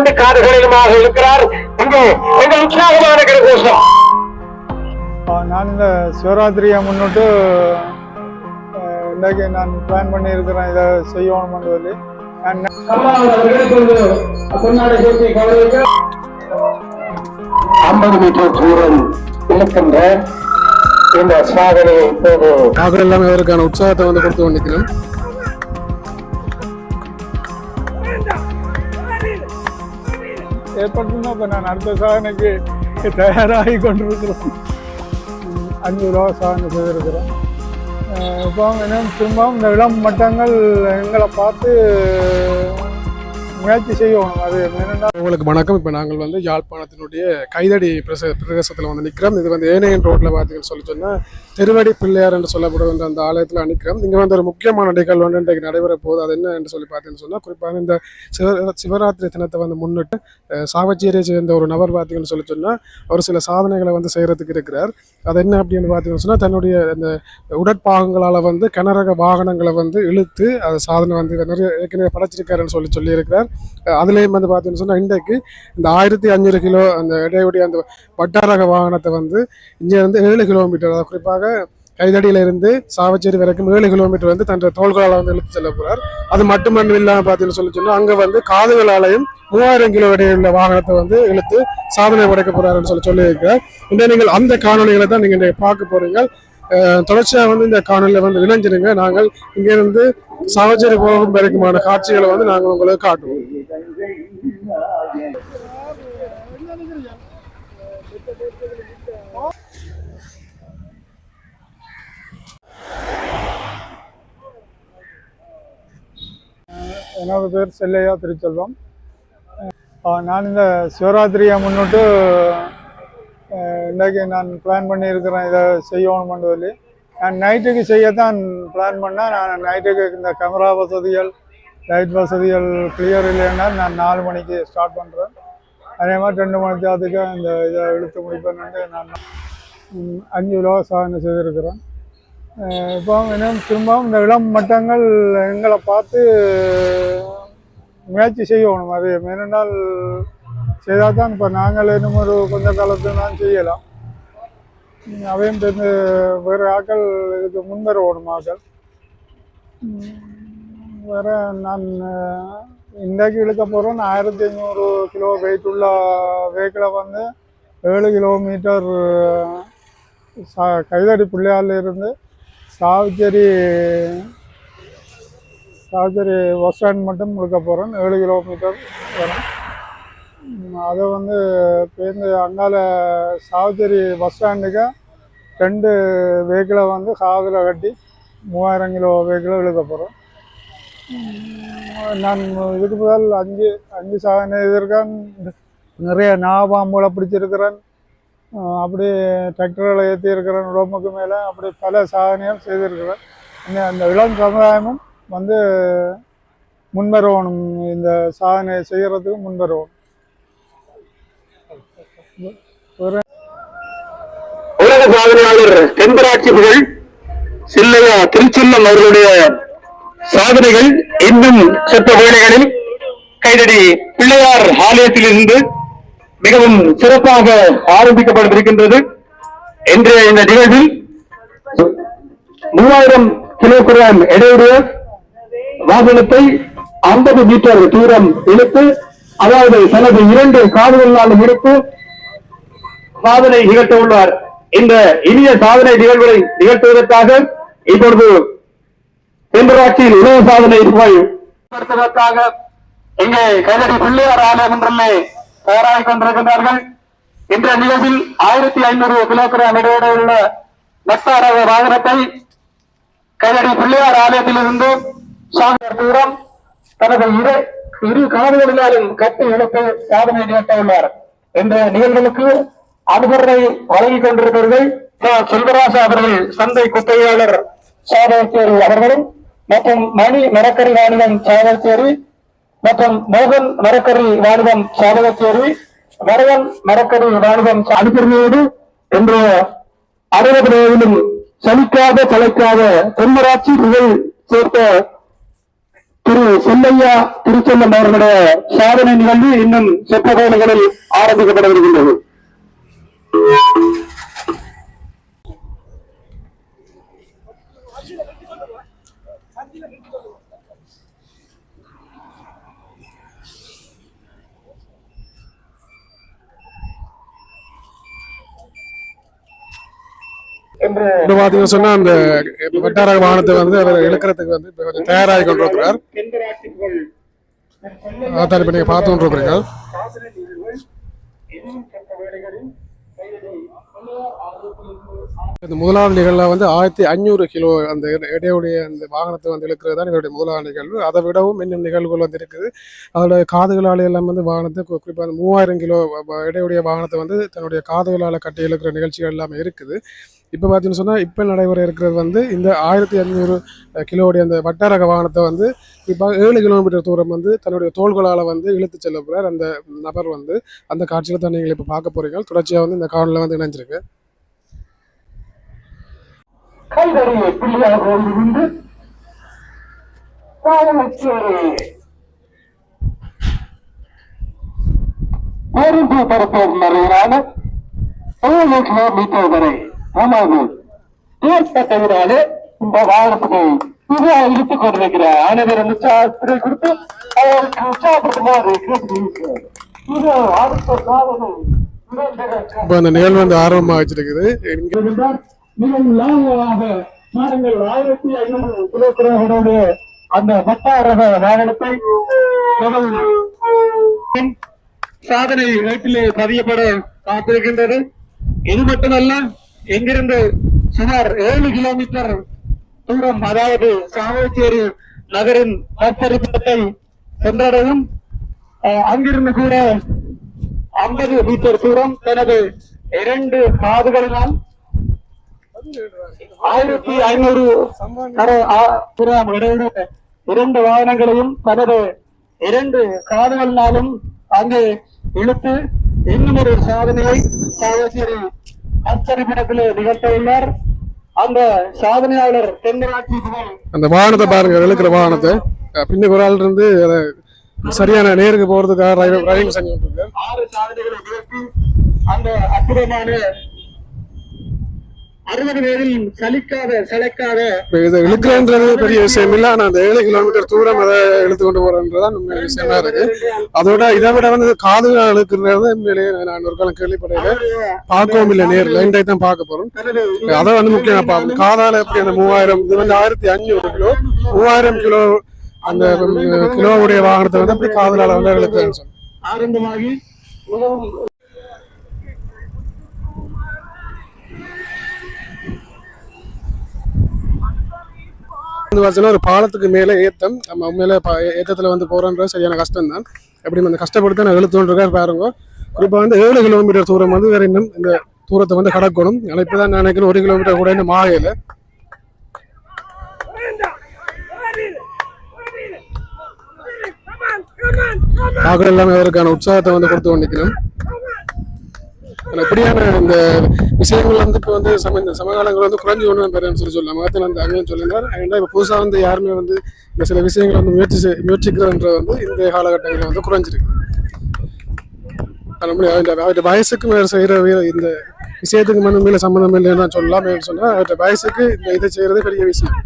இரண்டு காடுகளிலுமாக இருக்கிறார். இங்கே மிக உற்சாகமான கரகோஷம் நான் இந்த சிவராத்திரியை முன்னிட்டு இன்றைக்கு நான் பிளான் பண்ணியிருக்கிறேன். இதை செய்யணும்னு சொல்லி. ஐம்பது மீட்டர் தூரம் இழுக்கின்ற இந்த சாதனை இப்போது நாங்கள் எல்லாமே அதற்கான உற்சாகத்தை வந்து கொடுத்து கொண்டிருக்கிறோம். ஏற்பட்டுனா இப்போ நான் அடுத்த சாதனைக்கு தயாராகி கொண்டிருக்கிறோம். அஞ்சு ரூபா சாதனை செய்திருக்கிறோம். இப்போ இன்னும் திரும்பவும் இந்த இளம் மட்டங்கள் எங்களை பார்த்து முயற்சி செய்யணும் அது என்னென்னா உங்களுக்கு வணக்கம். இப்போ நாங்கள் வந்து யாழ்ப்பாணத்தினுடைய கைதடி பிரச பிரதேசத்தில் வந்து நிற்கிறோம் இது வந்து ஏனையன் ரோட்டில் பார்த்தீங்கன்னு சொல்லி சொன்னால் திருவடி பிள்ளையார் என்று சொல்லப்படுகின்ற அந்த ஆலயத்தில் அணிக்கிறோம் இங்கே வந்து ஒரு முக்கியமான நிகழ்வு வந்து இன்றைக்கு நடைபெற போகுது. அது என்ன என்று சொல்லி பார்த்தீங்கன்னு சொன்னால் குறிப்பாக இந்த சிவ சிவராத்திரி தினத்தை வந்து முன்னிட்டு சாவச்சேரியை சேர்ந்த ஒரு நபர் பார்த்தீங்கன்னு சொல்லி சொன்னால் ஒரு சில சாதனைகளை வந்து செய்கிறதுக்கு இருக்கிறார். அது என்ன அப்படின்னு பார்த்தீங்கன்னு சொன்னால் தன்னுடைய அந்த உடற்பாகங்களால் வந்து கனரக வாகனங்களை வந்து இழுத்து அது சாதனை வந்து நிறைய ஏற்கனவே படைச்சிருக்காருன்னு சொல்லி சொல்லியிருக்கிறார். அதுலேயும் வந்து பார்த்தீங்கன்னு சொன்னால் இன்றைக்கு இந்த ஆயிரத்தி அஞ்சூறு கிலோ அந்த இடையுடைய அந்த வட்டாரக வாகனத்தை வந்து இங்கே இருந்து ஏழு கிலோமீட்டர் குறிப்பாக கைதடியில இருந்து சாவச்சேரி வரைக்கும் ஏழு கிலோமீட்டர் வந்து தன் தோள்களால் வந்து இழுத்து செல்ல போறார். அது மட்டுமன்றும் இல்லாமல் பார்த்தீங்கன்னு சொல்லி சொன்னால் அங்கே வந்து காதுகளாலையும் மூவாயிரம் கிலோ இடையுள்ள வாகனத்தை வந்து இழுத்து சாதனை படைக்க போறாருன்னு சொல்லி சொல்லியிருக்கிறார். இந்த நீங்கள் அந்த காணொலிகளை தான் நீங்கள் பார்க்க போறீங்க. தொடர்ச்சியாக வந்து இந்த காணொலியில் வந்து இணைஞ்சிருங்க. நாங்கள் இங்கிருந்து சாவச்சேரி போகும் வரைக்குமான காட்சிகளை வந்து நாங்கள் உங்களுக்கு காட்டுவோம். என்னோட பேர் செல்லையா திருச்செல்வம். நான் இந்த சிவராத்திரியை முன்னிட்டு இன்றைக்கு நான் பிளான் பண்ணியிருக்கிறேன். இதை செய்யணும்னு சொல்லி. நான் நைட்டுக்கு செய்யத்தான் பிளான் பண்ணேன். நான் நைட்டுக்கு இந்த கேமரா வசதிகள் லைட் வசதிகள் கிளியர் இல்லைன்னா நான் நாலு மணிக்கு ஸ்டார்ட் பண்ணுறேன் அதே மாதிரி ரெண்டு மணிக்கு அதுக்கு இந்த இதை இழுத்து முடிப்பேன்னு நான் அஞ்சு ரூபா சாதனை செய்திருக்கிறேன். இப்போ இன்னும் திரும்பவும் இந்த இளம் மட்டங்கள் எங்களை பார்த்து முயற்சி செய்யணும். அது ஏனென்றால் செய்தால் தான் இப்போ நாங்கள் இன்னும் ஒரு கொஞ்ச காலத்துக்கு தான் செய்யலாம். அவையும் தெரிந்து வேறு ஆக்கள் இதுக்கு முன்வர ஓடும் ஆக்கள் வேறு நான் இன்றைக்கு இழுக்க போகிறோம் ஆயிரத்தி ஐநூறு கிலோ வெயிட் உள்ள வெஹிக்கிளை வந்து ஏழு கிலோமீட்டர் சா கைதடி பிள்ளையாலிருந்து சாவச்சேரி சாவச்சேரி பஸ் ஸ்டாண்ட் மட்டும் கொடுக்க போகிறோம் ஏழு கிலோமீட்டர் வரும். அதை வந்து பேருந்து அங்கால சாவச்சேரி பஸ் ஸ்டாண்டுக்கு ரெண்டு வெஹிக்கிளை வந்து காதில் கட்டி மூவாயிரம் கிலோ வெஹிக்கிளை இழுக்க போகிறோம் நான் இதுக்கு முதல் அஞ்சு அஞ்சு சாதனை எதிர்க்கேன். நிறைய நாபாம்புகளை பிடிச்சிருக்கிறேன். அப்படி டிராக்டர்களை ஏற்றி இருக்கிறேன் உடம்புக்கு மேலே அப்படி பல சாதனைகள் செய்திருக்கிறேன் இன்னும் அந்த இளம் சமுதாயமும் வந்து முன்வரணும் இந்த சாதனை செய்கிறதுக்கு முன்வரணும் உலக சாதனையாளர் தென்பராட்சி புகழ் சில்லையா திருச்செல்லம் அவர்களுடைய சாதனைகள் இன்னும் சற்று வேளைகளில் கைதடி பிள்ளையார் ஆலயத்திலிருந்து மிகவும் சிறப்பாக ஆரம்பிக்கப்பட்டிருக்கின்றது இன்றைய இந்த நிகழ்வில் மூவாயிரம் கிலோகிராம் எடையுடைய வாகனத்தை ஐம்பது மீட்டர் தூரம் இழுத்து அதாவது தனது இரண்டு காதுகளால் இழுத்து சாதனை நிகழ்த்த உள்ளார். இந்த இனிய சாதனை நிகழ்வுகளை நிகழ்த்துவதற்காக இப்பொழுது தென்பராட்சியில் உணவு சாதனை ரூபாய். இங்கே கைதடி பிள்ளையார் ஆலயம் என்றே போராடி கொண்டிருக்கின்றார்கள். இன்றைய நிகழ்வில் ஆயிரத்தி ஐநூறு கிலோகிராம் இடையில உள்ள நெட்டாரக வாகனத்தை கைதடி பிள்ளையார் ஆலயத்திலிருந்து சாகர் தூரம் தனது இரு இரு காதுகளினாலும் கட்டி இழப்பு சாதனை நிகழ்த்த உள்ளார். இந்த நிகழ்வுகளுக்கு அனுபவத்தை வழங்கிக் கொண்டிருப்பவர்கள் செல்வராசா அவர்கள் சந்தை குத்தகையாளர் சாதகச்சேரி அவர்களும் மற்றும் மணி மரக்கரி வாணிபம் சாதகச்சேரி மற்றும் மோகன் மரக்கறி வாணிபம் சாதகச்சேரி வரவன் மரக்கறி வாணிபம் அனுப்பினோடு என்ற அறுபது சலிக்காத சளைக்காத தென்மராட்சி புகழ் சேர்த்த திரு செல்லையா திருச்செல்லம் அவர்களுடைய சாதனை நிகழ்வு இன்னும் செப்ப கோணங்களில் ஆரம்பிக்கப்பட இருக்கின்றது என்று இப்ப பாத்தீங்கன்னு சொன்னா அந்த வட்டார வாகனத்தை வந்து அவர் இழுக்கிறதுக்கு வந்து இப்ப கொஞ்சம் தயாராகி கொண்டிருக்கிறார். தென்கராட்சிக்குள் அதான் இப்ப பார்த்து சாதனை இந்த முதலாவது நிகழ்வில் வந்து ஆயிரத்தி ஐநூறு கிலோ அந்த இடையுடைய அந்த வாகனத்தை வந்து இழுக்கிறது தான் இவருடைய முதலாவது நிகழ்வு. அதை விடவும் இன்னும் நிகழ்வுகள் வந்து இருக்குது அதோட காதுகளால் எல்லாம் வந்து வாகனத்தை குறிப்பாக அந்த மூவாயிரம் கிலோ இடையுடைய வாகனத்தை வந்து தன்னுடைய காதுகளால் கட்டி இழுக்கிற நிகழ்ச்சிகள் எல்லாமே இருக்குது. இப்போ பார்த்தீங்கன்னு சொன்னால் இப்போ நடைபெற இருக்கிறது வந்து இந்த ஆயிரத்தி ஐநூறு கிலோவுடைய அந்த வட்டாரக வாகனத்தை வந்து இப்போ ஏழு கிலோமீட்டர் தூரம் வந்து தன்னுடைய தோள்களால் வந்து இழுத்து செல்ல போகிறார் அந்த நபர் வந்து. அந்த காட்சியில் தான் நீங்கள் இப்போ பார்க்க போகிறீங்க தொடர்ச்சியாக வந்து இந்த காணொலியில் வந்து இணைஞ்சிருக்கு. கைதறியை பிள்ளையாக காவலுக்கு ஒரு பேருந்து பரப்போம் வரையிலான ஏழு கிலோமீட்டர் வரை நமது ஏற்பட்டதினாலே இந்த வாகனத்தை இது இழுத்துக் கொண்டிருக்கிற அனைவரும் உற்சாகத்தை கொடுத்து அவருக்கு உற்சாகப்படுத்துமாறு கேட்டுக்கொள்கிறேன். இது அடுத்த சாதனை அந்த நிகழ்வு வந்து ஆர்வமாக வச்சிருக்குது. மிகவும் லாபமாக மாதங்கள் ஆயிரத்தி ஐநூறு கிலோகிராமோடு அந்த வட்டாரக வாகனத்தை சாதனை வீட்டிலே பதியப்பட காத்திருக்கின்றது. இது மட்டுமல்ல எங்கிருந்து சுமார் ஏழு கிலோமீட்டர் தூரம் அதாவது சாவச்சேரி நகரின் நற்பரிப்பத்தை சென்றடையும். அஹ், அங்கிருந்து கூட ஐம்பது மீட்டர் தூரம் தனது இரண்டு காதுகளினால் ஆயிரத்தி ஐநூறு இரண்டு வாகனங்களையும் தனது இரண்டு காதுகளினாலும் அங்கே இழுத்து இன்னும் ஒரு சாதனையை சாவச்சேரி அச்சரிப்பிடத்திலே நிகழ்த்தியுள்ளார். அந்த சாதனையாளர் தென்மராட்சி அந்த வாகனத்தை பாருங்க இழுக்கிற வாகனத்தை. பின்னுக்கு ஒரு ஆள் இருந்து அதை சரியான நேருக்கு போறதுக்காக டிரைவிங் செஞ்சு ஆறு சாதனைகளை நிகழ்த்தி அந்த அற்புதமான அறுபது பேரில் சலிக்காத சளைக்காத இதை இழுக்கிறன்றது பெரிய விஷயம் இல்லை. ஆனால் அந்த ஏழு கிலோமீட்டர் தூரம் அதை இழுத்து கொண்டு போறதுன்றதான் உண்மையான விஷயமா இருக்கு. அதோட இதை விட வந்து காதுகளை இழுக்கிறது உண்மையிலேயே நான் ஒரு காலம் கேள்விப்படையில பார்க்கவும் இல்லை நேரில். இன்றைக்கு தான் பார்க்க போறோம். அதை வந்து முக்கியமா பார்க்கணும். காதால எப்படி அந்த மூவாயிரம் இது வந்து ஆயிரத்தி அஞ்சூறு கிலோ மூவாயிரம் கிலோ அந்த உம், கிலோவுடைய வாகனத்தை வந்து அப்படி காதலால வந்து இழுக்கிறேன்னு சொல்லி ஆரம்பமாகி மிகவும் வந்து பார்த்தீங்கன்னா ஒரு பாலத்துக்கு மேலே ஏத்தம். நம்ம உண்மையில ஏத்தத்தில் வந்து போகிறோன்றது சரியான கஷ்டம் தான் எப்படி அந்த கஷ்டப்படுத்த நான் எழுத்துருக்காரு பாருங்க. குறிப்பாக வந்து ஏழு கிலோமீட்டர் தூரம் வந்து வேற இன்னும் இந்த தூரத்தை வந்து கடக்கணும். ஆனால் இப்பதான் நான் நினைக்கிறேன் ஒரு கிலோமீட்டர் கூட இன்னும் ஆகல பார்க்குற எல்லாமே அவருக்கான உற்சாகத்தை வந்து கொடுத்து கொண்டிருக்கிறோம். ஆனா இப்படியான இந்த விஷயங்கள் வந்து இப்போ வந்து சம இந்த சமகாலங்கள் வந்து குறைஞ்சி ஒன்று பெறன்னு சொல்லி சொல்லலாம் மகத்தில் வந்து அங்கேயும் சொல்லியிருந்தார். ஏன்னா இப்போ புதுசாக வந்து யாருமே வந்து இந்த சில விஷயங்களை வந்து முயற்சி செய்- வந்து இந்த காலகட்டங்களில் வந்து குறைஞ்சிருக்கு. அது அவருடைய வயசுக்கு மேலே செய்கிற இந்த விஷயத்துக்கு மேலே மேலே சம்மந்தம் இல்லைன்னு சொல்லலாம். சொன்னால் அவருடைய வயசுக்கு இந்த இதை செய்கிறது பெரிய விஷயம்.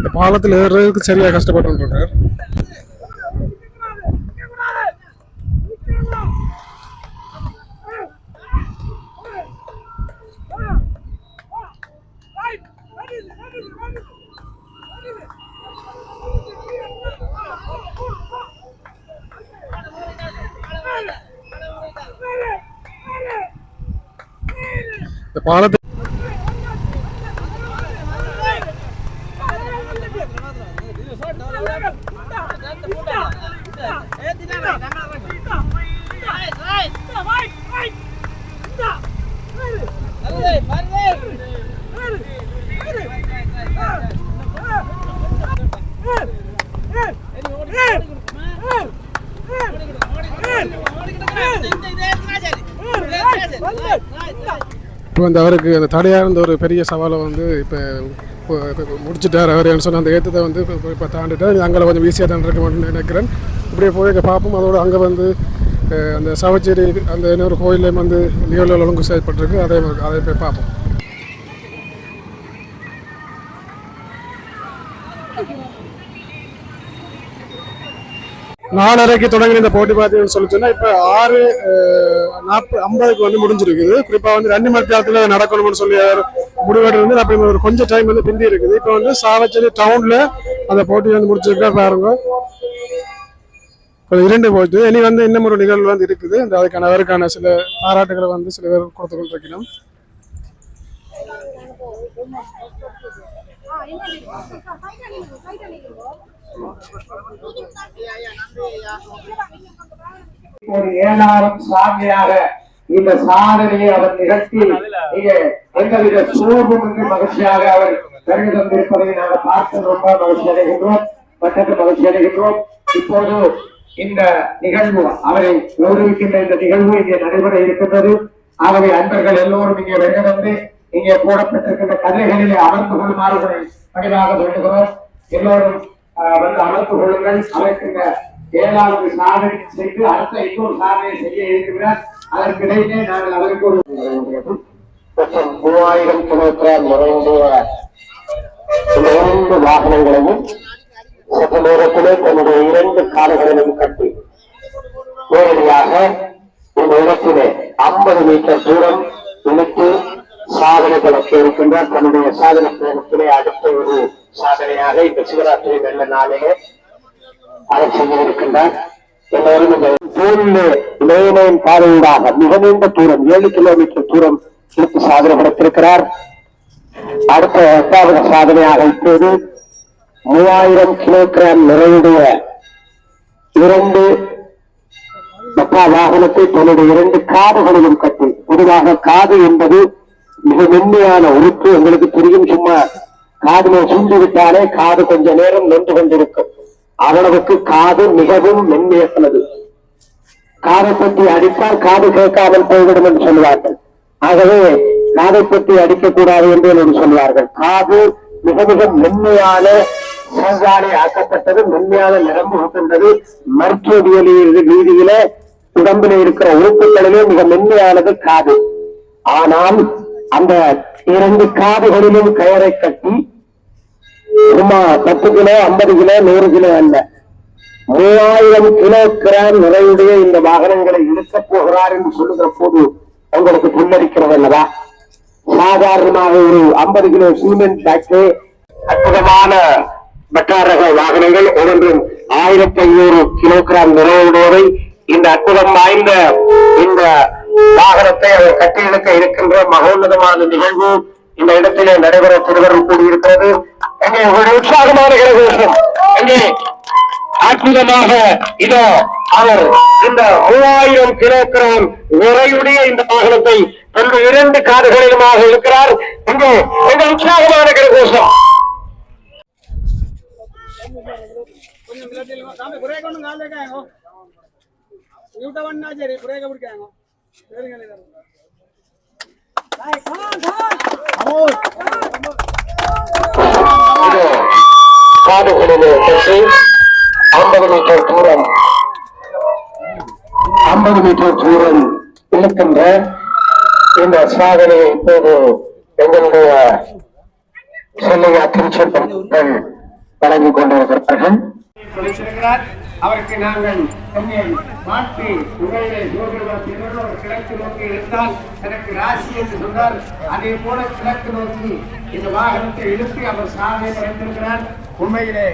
இந்த பாலத்தில் ஏறுறதுக்கு சரியாக கஷ்டப்பட்டு இருக்கார் இந்த பாலத்தை வந்து அவருக்கு அந்த தடையாக இருந்த ஒரு பெரிய சவாலை வந்து இப்போ முடிச்சிட்டார் அவர். சொன்ன அந்த ஏற்றத்தை வந்து இப்போ தாண்டிட்டார். அங்கே கொஞ்சம் ஈஸியாக தான் இருக்க மாட்டேன்னு நினைக்கிறேன். இப்படியே போய் இங்கே பார்ப்போம் அதோட அங்கே வந்து அந்த சவச்சேரி அந்த இன்னொரு கோயிலையும் வந்து நிகழ்வுகள் ஒழுங்கு செய்யப்பட்டிருக்கு அதே அதை போய் பார்ப்போம் நாலரைக்கு தொடங்கின இந்த போட்டி பார்த்தீங்கன்னு சொல்லி சொன்னா இப்போ ஆறு நாற்பது ஐம்பதுக்கு வந்து முடிஞ்சிருக்குது. குறிப்பாக வந்து ரெண்டு மணி நேரத்தில் நடக்கணும்னு சொல்லி முடிவெடுத்து வந்து அப்படி ஒரு கொஞ்சம் டைம் வந்து பிந்தி இருக்குது. இப்போ வந்து சாவச்சேரி டவுன்ல அந்த போட்டி வந்து முடிச்சிருக்கா பாருங்க. ஒரு இரண்டு போட்டு. இனி வந்து இன்னும் ஒரு நிகழ்வு வந்து இருக்குது. இந்த அதுக்கான அவருக்கான சில பாராட்டுகளை வந்து சில பேர் கொடுத்து கொண்டிருக்கணும் ஒரு ஏழாயிரம் சாமியாக இந்த சாதனையை அவர் நிகழ்த்தி இங்கே எந்தவித சோர்வுமின்றி மகிழ்ச்சியாக அவர் கருதி தந்திருப்பதை நாங்கள் பார்த்து ரொம்ப மகிழ்ச்சி அடைகின்றோம் பட்டத்து மகிழ்ச்சி அடைகின்றோம். இப்போது இந்த நிகழ்வு அவரை கௌரவிக்கின்ற இந்த நிகழ்வு இங்கே நடைபெற இருக்கின்றது. ஆகவே அன்பர்கள் எல்லோரும் இங்கே வருகை தந்து இங்கே போடப்பட்டிருக்கின்ற கதைகளிலே அமர்ந்து கொள்ளுமாறு பணிவாக வேண்டுகிறோம். எல்லோரும் வந்து அமர்ந்து கொள்ளுங்கள். அமைக்கின்ற ஏழாவது சாதனை செய்து அடுத்த இன்னொரு சாதனை செய்ய இருக்கிறார். அதற்கிடையிலே நாங்கள் அவருக்கு ஒரு மூவாயிரம் கிலோமீட்டர் நிறைந்த இரண்டு வாகனங்களையும் சற்று நேரத்திலே தன்னுடைய இரண்டு காலங்களையும் கட்டி நேரடியாக இந்த இடத்திலே ஐம்பது மீட்டர் தூரம் இழுத்து சாதனை படைக்க இருக்கின்றார் தன்னுடைய சாதனை பயணத்திலே அடுத்த ஒரு சாதனையாக இந்த சிவராத்திரி வெள்ள நாளிலே அதை செய்திருக்கின்றார். எல்லோரும் இந்த தூரிலே இளையனின் பாதையூடாக மிக நீண்ட தூரம் ஏழு கிலோமீட்டர் தூரம் எடுத்து சாதனை படைத்திருக்கிறார். அடுத்த எட்டாவது சாதனையாக இப்போது மூவாயிரம் கிலோகிராம் நிறையுடைய இரண்டு மக்கா வாகனத்தை தன்னுடைய இரண்டு காதுகளிலும் கட்டி பொதுவாக காது என்பது மிக மென்மையான உறுப்பு உங்களுக்கு தெரியும் சும்மா காதுல சூழ்ந்து விட்டாலே காது கொஞ்ச நேரம் நின்று கொண்டிருக்கும். அவ்வளவுக்கு காது மிகவும் மென்மையானது. காதை பற்றி அடித்தால் காது கேட்காமல் போய்விடும் என்று சொல்வார்கள். ஆகவே காதை பற்றி அடிக்கக்கூடாது என்று என்று சொல்வார்கள். காது மிக மிக மென்மையான சங்காலை ஆக்கப்பட்டது மென்மையான நிரம்பு கொண்டது மருத்துவவியல் ரீதியில உடம்பில் இருக்கிற உறுப்புகளிலே மிக மென்மையானது காது. ஆனால் இரண்டு காதுகளிலும் கயரை கட்டி சும்மா பத்து கிலோ ஐம்பது கிலோ நூறு கிலோ அல்ல. மூவாயிரம் கிலோ கிராம் நிறையுடைய இந்த வாகனங்களை இழுக்கப் போகிறார் என்று சொல்லுகிற போது உங்களுக்கு புல்லரிக்கிறது அல்லவா? சாதாரணமாக ஒரு ஐம்பது கிலோ சிமெண்ட் பேக்கு அற்புதமான பட்டார் வாகனங்கள் ஒவ்வொன்றும் ஆயிரத்தி ஐநூறு கிலோகிராம் நிறைவுடையவை. இந்த அற்புதம் வாய்ந்த இந்த வாகனத்தை அவர் கட்டி இழுக்க இருக்கின்ற மகோன்னதமான நிகழ்வு இந்த இடத்திலே நடைபெற திருவருள் கூடியிருக்கிறது எங்கே ஒரு உற்சாகமான கரகோஷம் எங்கே அற்புதமாக இதோ அவர் இந்த மூவாயிரம் கிலோகிராம் நிறையுடைய இந்த வாகனத்தை தன்னுடைய இரண்டு காதுகளிலுமாக இருக்கிறார் இங்கே இந்த உற்சாகமான கரகோஷம் கொஞ்சம் விளையாட்டு சாமி பிரேக் ஒன்றும் காலையில் இருக்காங்க பண்ணா சரி பிரேக்கை பிடிக்காங்க சரிங்க காடுகளிலே ஐம்பது மீட்டர் தூரம் ஐம்பது மீட்டர் தூரம் இழுக்கின்ற இந்த சாதனையை இப்போது எங்களுடைய செல்லையா திருச்செல்வர்கள் வழங்கிக் கொண்டிருக்கிறார்கள். அவருக்கு நாங்கள் என்னை மாற்றி உரையிலே ஜோதிடத்தில் ஒரு கிழக்கு நோக்கி இருந்தால் எனக்கு ராசி என்று சொன்னார். அதே போல கிழக்கு நோக்கி இந்த வாகனத்தை இழுத்து அவர் சாதனை படைத்திருக்கிறார். உண்மையிலே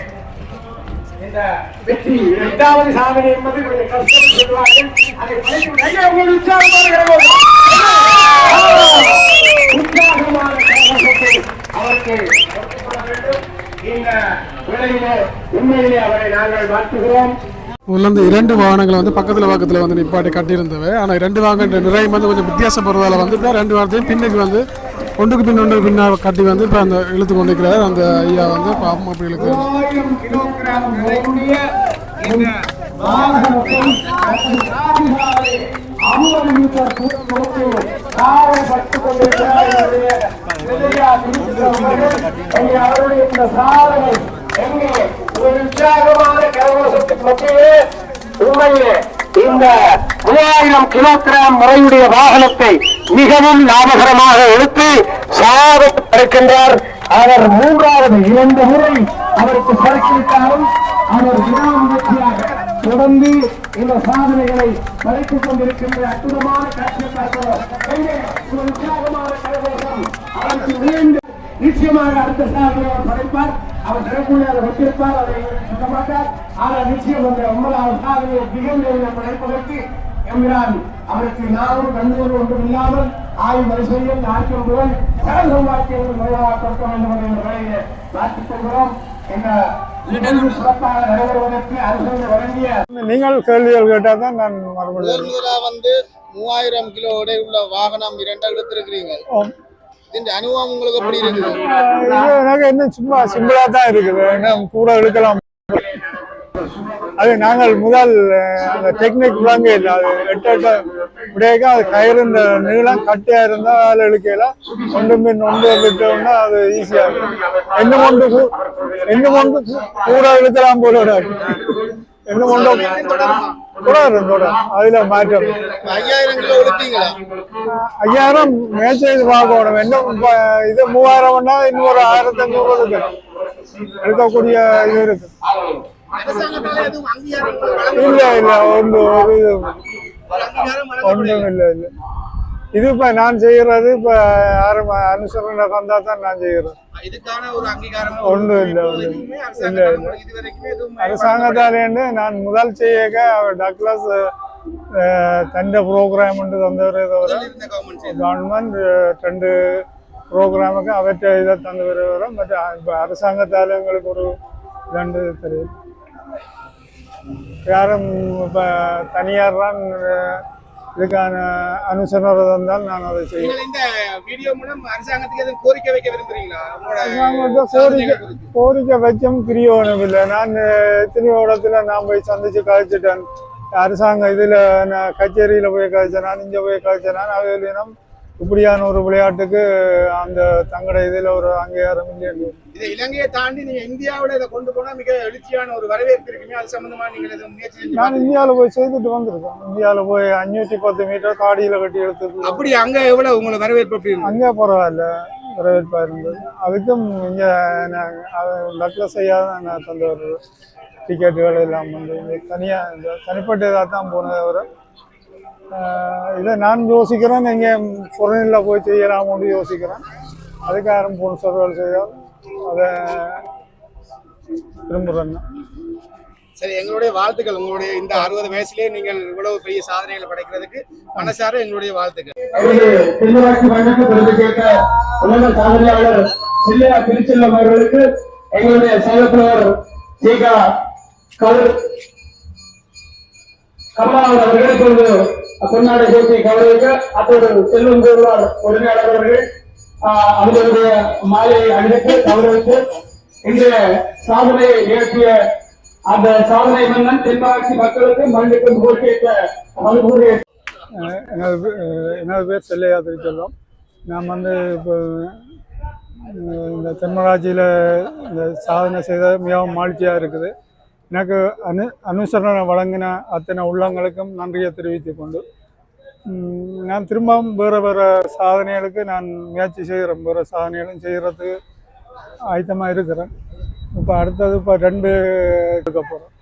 இந்த வெற்றி இரண்டாவது சாதனை என்பது கொஞ்சம் கஷ்டம் சொல்வார்கள் அதை படைக்கும் ஐயா, உங்கள் உற்சாகமான உற்சாகமான அவருக்கு வேண்டும். இந்த உண்மையிலே அவரை நாங்கள் இந்த இரண்டு வாகனங்களை வந்து பக்கத்தில் பக்கத்தில் வந்து நிப்பாட்டி கட்டியிருந்தவை. ஆனால் ரெண்டு வாகன நிறைய வந்து கொஞ்சம் வித்தியாசப்படுறதால வந்து இப்போ ரெண்டு வாரத்தையும் பின்னுக்கு வந்து ஒன்றுக்கு பின் ஒன்று பின்னா கட்டி வந்து இப்போ அந்த இழுத்து கொண்டு இருக்கிறார். அந்த ஐயா வந்து பாப்பம் அப்படி இழுக்கிறார். இந்த கொண்டிருக்கிறார் அவருடைய இந்த சாதனை எங்கே? ஒரு உற்சாகமான உண்மையிலே இந்த மூவாயிரம் கிலோகிராம் முறையுடைய வாகனத்தை மிகவும் லாபகரமாக எடுத்து சாதனை அவர் மூன்றாவது இரண்டு முறை அவருக்கு பரிசீலித்தாலும் அவர் விடாமுயற்சியாக தொடர்ந்து இந்த சாதனைகளை மறைத்துக் கொண்டிருக்கின்ற அற்புதமான காட்சியை பார்க்கிறோம் உற்சாகமான கரகோஷம். அவருக்கு உயர்ந்து நிச்சயமாக அடுத்த சாதனை அவர் படைப்பார். அவர் தரக்கூடிய அதை வைத்திருப்பார் அதை சொல்ல மாட்டார். ஆனால் நிச்சயம் அந்த ஒன்பதாவது சாதனையை திகழ்ந்து படைப்பதற்கு என்கிறான் அவருக்கு நாமும் நன்றியோடு ஒன்றும் இல்லாமல் ஆய்வு வரிசையில் ஆட்சி முதல் சகல வாக்கியங்கள் முறையாக கொடுக்க வேண்டும் என்ற முறையிலே பார்த்துக் கொள்கிறோம். என்ற நீங்கள் கேள்விகள் கேட்டால் தான் நான் மறுபடியும் வந்து மூவாயிரம் கிலோ எடை உள்ள வாகனம் இரண்டா எடுத்திருக்கிறீங்க. அனுபவம் உங்களுக்கு எப்படி இருக்குது? எனக்கு இன்னும் சும்மா சிம்பிளா தான் இருக்குது. இன்னும் கூட இழுக்கலாம் அது நாங்கள் முதல் அந்த டெக்னிக் விளங்க இல்லை. அது எட்டு எட்டு விடையக்க அது கயிறு இந்த நீளம் கட்டியா இருந்தா அதில் இழுக்கையில ஒன்று பின் ஒன்று விட்டோம்னா அது ஈஸியா இருக்கும் கூ- என்ன கொண்டு கூ- கூட இழுக்கலாம் போல. என்ன கொண்டு தொடரும் தொடரும் அதுல மாற்றம். ஐயாயிரம் கிலோ எடுத்தீங்களா ஐயாயிரம் மேட்ச் செய்து பார்க்கணும். என்ன இப்ப இது மூவாயிரம்னா இன்னொரு ஆயிரத்தி ஐநூறு இருக்கு. எடுக்கக்கூடிய இது இருக்கு. இல்ல இல்ல ஒன்று ஒன்றும். இல்லை இல்லை இது இப்ப நான் செய்யறது இப்ப யாரும் அனுசரணை தந்தா தான் நான் செய்யறேன் ஒண்ணும் இல்ல, இல்ல. எதுவுமே இல்ல, அரசாங்கத்தால இல்ல. இதுவரைக்குமே எதுவும் அரசாங்கத்தாலேருந்து நான் முதல் செய்யக்க அவர் டக்ளஸ் தந்த ப்ரோக்ராம் தந்தவரே தவிர முதல்ல இருந்த government செய்தது. கவர்மெண்ட் ரெண்டு ப்ரோக்ராமுக்கு அவற்றை இதை தந்து வருகிறோம் பட் இப்போ அரசாங்கத்தால் எங்களுக்கு ஒரு ரெண்டு தெரியும் யாரும் இப்போ தனியார் தான் இதுக்கான அனுசரணை தந்தால் நான் அதை செய்வேன் இந்த வீடியோ மூலம் அரசாங்கத்துக்கு எதுவும் கோரிக்கை வைக்க விரும்புறீங்களா? கோரிக்கை. கோரிக்கை வச்சும் பிரியோகம் இல்லை. நான் எத்தனையோ இடத்துல நான் போய் சந்திச்சு கழிச்சிட்டேன். அரசாங்கம் இதில் நான் கச்சேரியில் போய் கழிச்சேன் நான் இங்கே போய் கழிச்சேன் நான் அதிலும் இப்படியான ஒரு விளையாட்டுக்கு அந்த தங்கட இதில் ஒரு அங்கீகாரம் இல்லைன்னு இதை இலங்கையை தாண்டி நீங்க இந்தியாவுல இதை கொண்டு போனா மிக எழுச்சியான ஒரு வரவேற்பு இருக்குமே அது சம்பந்தமா நீங்கள் நான் இந்தியாவில் போய் செய்துட்டு வந்திருக்கேன். இந்தியாவில் போய் அஞ்சூற்றி பத்து மீட்டர் காடியில் கட்டி எடுத்து அப்படி அங்க எவ்வளவு உங்களை வரவேற்பு இருந்தது? அங்கே பரவாயில்ல வரவேற்பாக இருந்தது. அதுக்கும் இங்கே நான் லக்கில் செய்யாத நான் தந்த ஒரு டிக்கெட்டுகள் எல்லாம் வந்து தனியாக இந்த தனிப்பட்ட இதாக தான் போனதை தவிர இதை நான் யோசிக்கிறேன். நீங்கள் புறநில போய் செய்யலாம்னு யோசிக்கிறேன். அதுக்கு யாரும் ஸ்பான்சர்கள் செய்தால் அதை விரும்புகிறேன் நான். சரி எங்களுடைய வாழ்த்துக்கள். உங்களுடைய இந்த அறுபது வயசுலயே நீங்கள் இவ்வளவு பெரிய சாதனைகளை படைக்கிறதுக்கு மனசார எங்களுடைய வாழ்த்துக்கள். அவர்களுக்கு எங்களுடைய செயலர் சீகா கமலாவன் அவர்களுக்கு ஒரு பொன்னாடை சேர்த்தை கௌரவிக்க அத்தோடு செல்வம் கூறுவார் உரிமையாளர் அவர்கள். ஆஹ், அவர்களுடைய மாலையை அணிவித்து கௌரவித்து இன்றைய சாதனையை இயற்றிய அந்த சாதனை மன்னன் தென்மராட்சி மக்களுக்கு மண்ணுக்கு போட்டியிட்ட மறுபூரிய அஹ் எனது எனது பேர் செல்லையா திருச்செல்வம் நான் வந்து இப்போ இந்த தென்மராட்சியில் இந்த சாதனை செய்த மிகவும் மகிழ்ச்சியாக இருக்குது. எனக்கு அனு அனுசரணை வழங்கின அத்தனை உள்ளங்களுக்கும் நன்றியை தெரிவித்துக் கொண்டு நான் திரும்பவும் வேறு வேறு சாதனைகளுக்கு நான் முயற்சி செய்கிறேன். வேறு சாதனைகளும் செய்கிறதுக்கு ஆயத்தமாக இருக்கிறேன். இப்போ அடுத்தது இப்போ ரெண்டு எடுக்க போகிறேன்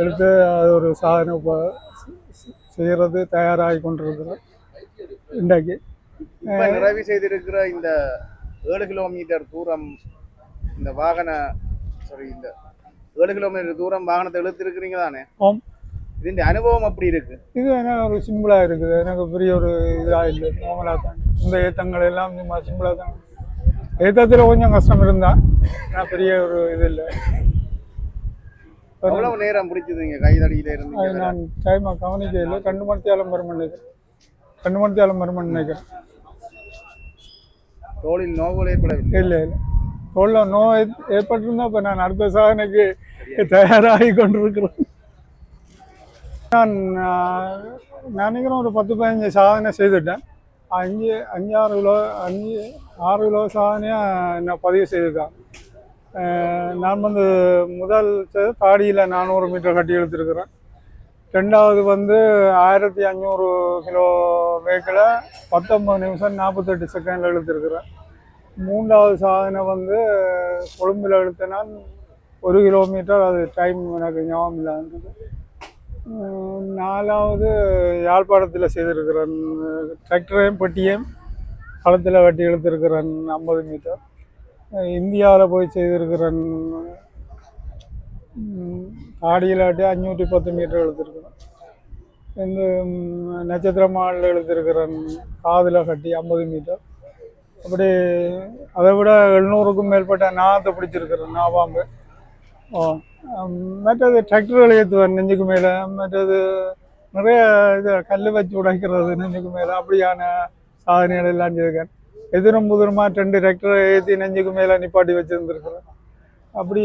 எடுத்து அது ஒரு சாதனை இப்போ செய்கிறது தயாராகி கொண்டிருக்கிறேன் இன்றைக்கு. நிறைவு செய்திருக்கிற இந்த ஏழு கிலோமீட்டர் தூரம் இந்த வாகன சாரி இந்த ஏழு கிலோமீட்டர் தூரம் வாகனத்தை இழுத்திருக்கிறீங்க தானே? ஆம். இதுன்ற அனுபவம் அப்படி இருக்கு? இது என்ன ஒரு சிம்பிளாக இருக்குது. எனக்கு பெரிய ஒரு இதாக இல்லை. நார்மலாக தான். இந்த ஏத்தங்கள் எல்லாம் சும்மா சிம்பிளாக தான். ஏத்தத்தில் கொஞ்சம் கஷ்டம் இருந்தா நான் பெரிய ஒரு இது இல்லை. எவ்வளவு நேரம் பிடிச்சதுங்க கைதடியில இருந்து நான் டைமாக கவனிக்க இல்லை. கண்டு மணித்தாலும் வரும் நினைக்கிறேன் கண்டு மணித்தாலும் வரும் நினைக்கிறேன். தோளில் நோவுகள் ஏற்படவில்லை இல்லை இல்லை. உள்ள நோய் ஏற்பட்டிருந்தா இப்போ நான் அடுத்த சாதனைக்கு தயாராகி கொண்டிருக்கிறேன் நான் நினைக்கிறேன் ஒரு பத்து பதினஞ்சு சாதனை செய்துட்டேன். அஞ்சு அஞ்சாறு கிலோ அஞ்சு ஆறு கிலோ சாதனையாக நான் பதிவு செய்திருக்கேன் நான் வந்து முதல் தாடியில் நானூறு மீட்டர் கட்டி இழுத்துருக்கிறேன். ரெண்டாவது வந்து ஆயிரத்தி அஞ்சூறு கிலோ வேக்கில் பத்தொம்பது நிமிஷம் நாற்பத்தெட்டு செகண்டில் இழுத்துருக்கிறேன். மூன்றாவது சாதனை வந்து கொழும்பில் இழுத்தேன்னா ஒரு கிலோமீட்டர் அது டைம் எனக்கு ஞாபகம் இல்லாதது நாலாவது யாழ்ப்பாணத்தில் செய்திருக்கிறேன். டிராக்டரையும் பெட்டியையும் களத்தில் வெட்டி இழுத்திருக்கிறேன் ஐம்பது மீட்டர். இந்தியாவில் போய் செய்திருக்கிறேன். ஆடியில் ஆட்டி அஞ்சூற்றி பத்து மீட்டர் இழுத்திருக்கிறேன் இந்த நட்சத்திரமாலில் நட்சத்திர காதில் கட்டி ஐம்பது மீட்டர். அப்படி அதை விட எழுநூறுக்கும் மேற்பட்ட நாகத்தை பிடிச்சிருக்கிறேன் நாவாம்பு ஓ மற்றது டிராக்டர்கள் ஏற்றுவேன் நெஞ்சுக்கு மேலே. மற்றது நிறைய இது கல் வச்சு உடைக்கிறது நெஞ்சுக்கு மேலே. அப்படியான சாதனைகள் எல்லாம் செய்திருக்கேன் எதிரும் புதிருமா ரெண்டு டிராக்டரை ஏற்றி நெஞ்சுக்கு மேலே நிப்பாட்டி வச்சுருந்துருக்கிறேன் அப்படி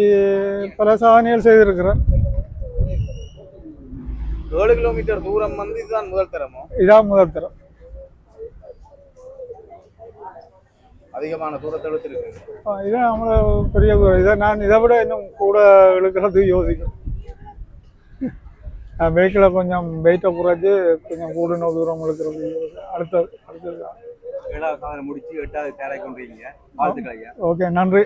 பல சாதனைகள் செய்திருக்கிறேன் ஏழு கிலோமீட்டர் தூரம் வந்து இதுதான் முதல் தரமோ? இதான் முதல் தரம். அதிகமான தூரத்தை எடுத்திருக்கு ஆ, இதான் நம்மள பெரிய இதை நான் இதை விட இன்னும் கூட இழுக்கிறது யோசிக்கிறேன் வெஹிக்கிளை கொஞ்சம் வெயிட்டை குறைச்சி கொஞ்சம் கூடுன தூரம் இழுக்கிறது அடுத்தது அடுத்தது ஏழாவது முடிச்சு எட்டாவது தேரை கொண்டு வாழ்த்துக்கள் ஐயா. ஓகே நன்றி.